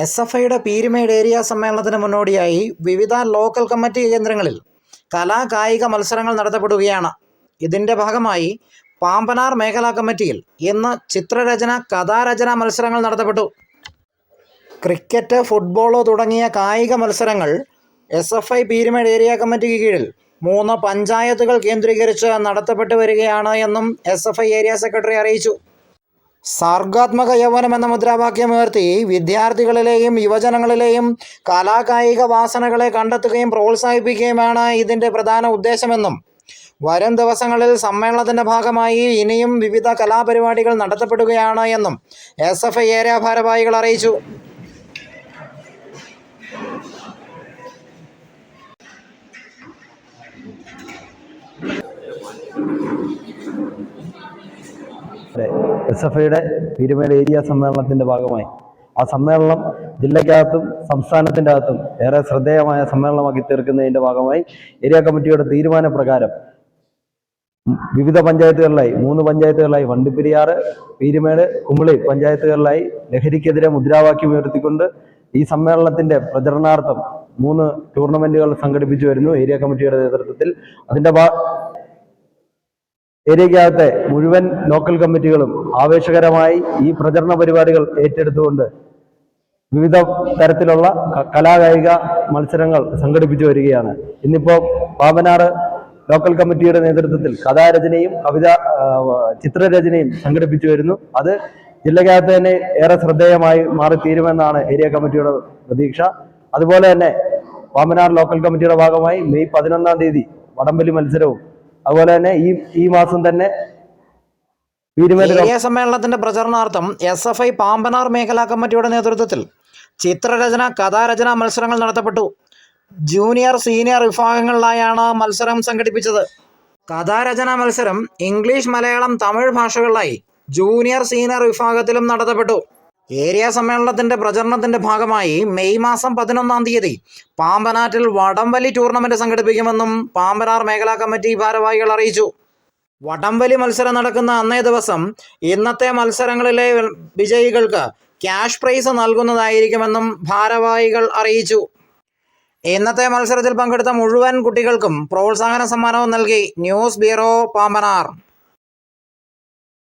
S F ഐയുടെ Peermade area സമ്മേളനത്തിന് മുന്നോടിയായി വിവിധ ലോക്കൽ കമ്മിറ്റി കേന്ദ്രങ്ങളിൽ കലാകായിക മത്സരങ്ങൾ നടത്തപ്പെടുകയാണ്. ഇതിന്റെ ഭാഗമായി പാമ്പനാർ മേഖലാ കമ്മിറ്റിയിൽ ഇന്ന് ചിത്രരചന കഥാരചന മത്സരങ്ങൾ നടത്തപ്പെട്ടു. ക്രിക്കറ്റ് ഫുട്ബോളോ തുടങ്ങിയ കായിക മത്സരങ്ങൾ S F I Peermade area കമ്മിറ്റിക്ക് കീഴിൽ മൂന്ന് പഞ്ചായത്തുകൾ കേന്ദ്രീകരിച്ച് നടത്തപ്പെട്ടു വരികയാണ് എന്നും S F I area secretary അറിയിച്ചു. സർഗാത്മക യൗവനം എന്ന മുദ്രാവാക്യമുയർത്തി വിദ്യാർത്ഥികളിലെയും യുവജനങ്ങളിലെയും കലാകായിക വാസനകളെ കണ്ടെത്തുകയും പ്രോത്സാഹിപ്പിക്കുകയുമാണ് ഇതിന്റെ പ്രധാന ഉദ്ദേശമെന്നും വരും ദിവസങ്ങളിൽ സമ്മേളനത്തിന്റെ ഭാഗമായി ഇനിയും വിവിധ കലാപരിപാടികൾ നടത്തപ്പെടുകയാണ് എന്നും എസ് എഫ് ഐ ഏരിയ ഭാരവാഹികൾ അറിയിച്ചു. എസ് എഫ് ഐയുടെ പീരുമേട് ഏരിയ സമ്മേളനത്തിന്റെ ഭാഗമായി. ആ സമ്മേളനം ജില്ലയ്ക്കകത്തും സംസ്ഥാനത്തിന്റെ അകത്തും ഏറെ ശ്രദ്ധേയമായ സമ്മേളനമാക്കി തീർക്കുന്നതിന്റെ ഭാഗമായി ഏരിയ കമ്മിറ്റിയുടെ തീരുമാനപ്രകാരം പ്രകാരം വിവിധ പഞ്ചായത്തുകളിലായി മൂന്ന് പഞ്ചായത്തുകളിലായി വണ്ടിപ്പെരിയാറ് പീരുമേട് കുമിളി പഞ്ചായത്തുകളിലായി ലഹരിക്കെതിരെ മുദ്രാവാക്യം ഉയർത്തിക്കൊണ്ട് ഈ സമ്മേളനത്തിന്റെ പ്രചരണാർത്ഥം മൂന്ന് ടൂർണമെന്റുകൾ സംഘടിപ്പിച്ചു വരുന്നു ഏരിയ കമ്മിറ്റിയുടെ നേതൃത്വത്തിൽ. അതിന്റെ ഏരിയക്കകത്തെ മുഴുവൻ ലോക്കൽ കമ്മിറ്റികളും ആവേശകരമായി ഈ പ്രചരണ പരിപാടികൾ ഏറ്റെടുത്തുകൊണ്ട് വിവിധ തരത്തിലുള്ള കലാകായിക മത്സരങ്ങൾ സംഘടിപ്പിച്ചു വരികയാണ്. ഇന്നിപ്പോ പാമ്പനാറ് ലോക്കൽ കമ്മിറ്റിയുടെ നേതൃത്വത്തിൽ കഥാരചനയും കവിത ചിത്രരചനയും സംഘടിപ്പിച്ചു വരുന്നു. അത് ജില്ലക്കകത്ത് തന്നെ ഏറെ ശ്രദ്ധേയമായി മാറിത്തീരുമെന്നാണ് ഏരിയ കമ്മിറ്റിയുടെ പ്രതീക്ഷ. അതുപോലെ തന്നെ പാമ്പനാർ ലോക്കൽ കമ്മിറ്റിയുടെ ഭാഗമായി മെയ് പതിനൊന്നാം തീയതി വടംവലി മത്സരവും അതുപോലെ തന്നെ ഈ ഈ മാസം തന്നെ സമ്മേളനത്തിന്റെ പ്രചരണാർത്ഥം എസ് എഫ് ഐ പാമ്പനാർ മേഖലാ കമ്മിറ്റിയുടെ നേതൃത്വത്തിൽ ചിത്രരചന കഥാരചന മത്സരങ്ങൾ നടത്തപ്പെട്ടു. ജൂനിയർ സീനിയർ വിഭാഗങ്ങളിലായാണ് മത്സരം സംഘടിപ്പിച്ചത്. കഥാരചന മത്സരം ഇംഗ്ലീഷ് മലയാളം തമിഴ് ഭാഷകളിലായി ജൂനിയർ സീനിയർ വിഭാഗത്തിലും നടത്തപ്പെട്ടു. ഏരിയ സമ്മേളനത്തിന്റെ പ്രചരണത്തിന്റെ ഭാഗമായി മെയ് മാസം പതിനൊന്നാം തീയതി പാമ്പനാറ്റിൽ വടംവലി ടൂർണമെന്റ് സംഘടിപ്പിക്കുമെന്നും പാമ്പനാർ മേഖലാ കമ്മിറ്റി ഭാരവാഹികൾ അറിയിച്ചു. വടംവലി മത്സരം നടക്കുന്ന അന്നേ ദിവസം ഇന്നത്തെ മത്സരങ്ങളിലെ വിജയികൾക്ക് ക്യാഷ് പ്രൈസ് നൽകുന്നതായിരിക്കുമെന്നും ഭാരവാഹികൾ അറിയിച്ചു. ഇന്നത്തെ മത്സരത്തിൽ പങ്കെടുത്ത മുഴുവൻ കുട്ടികൾക്കും പ്രോത്സാഹന സമ്മാനവും നൽകി ന്യൂസ് ബ്യൂറോ പാമ്പനാർ.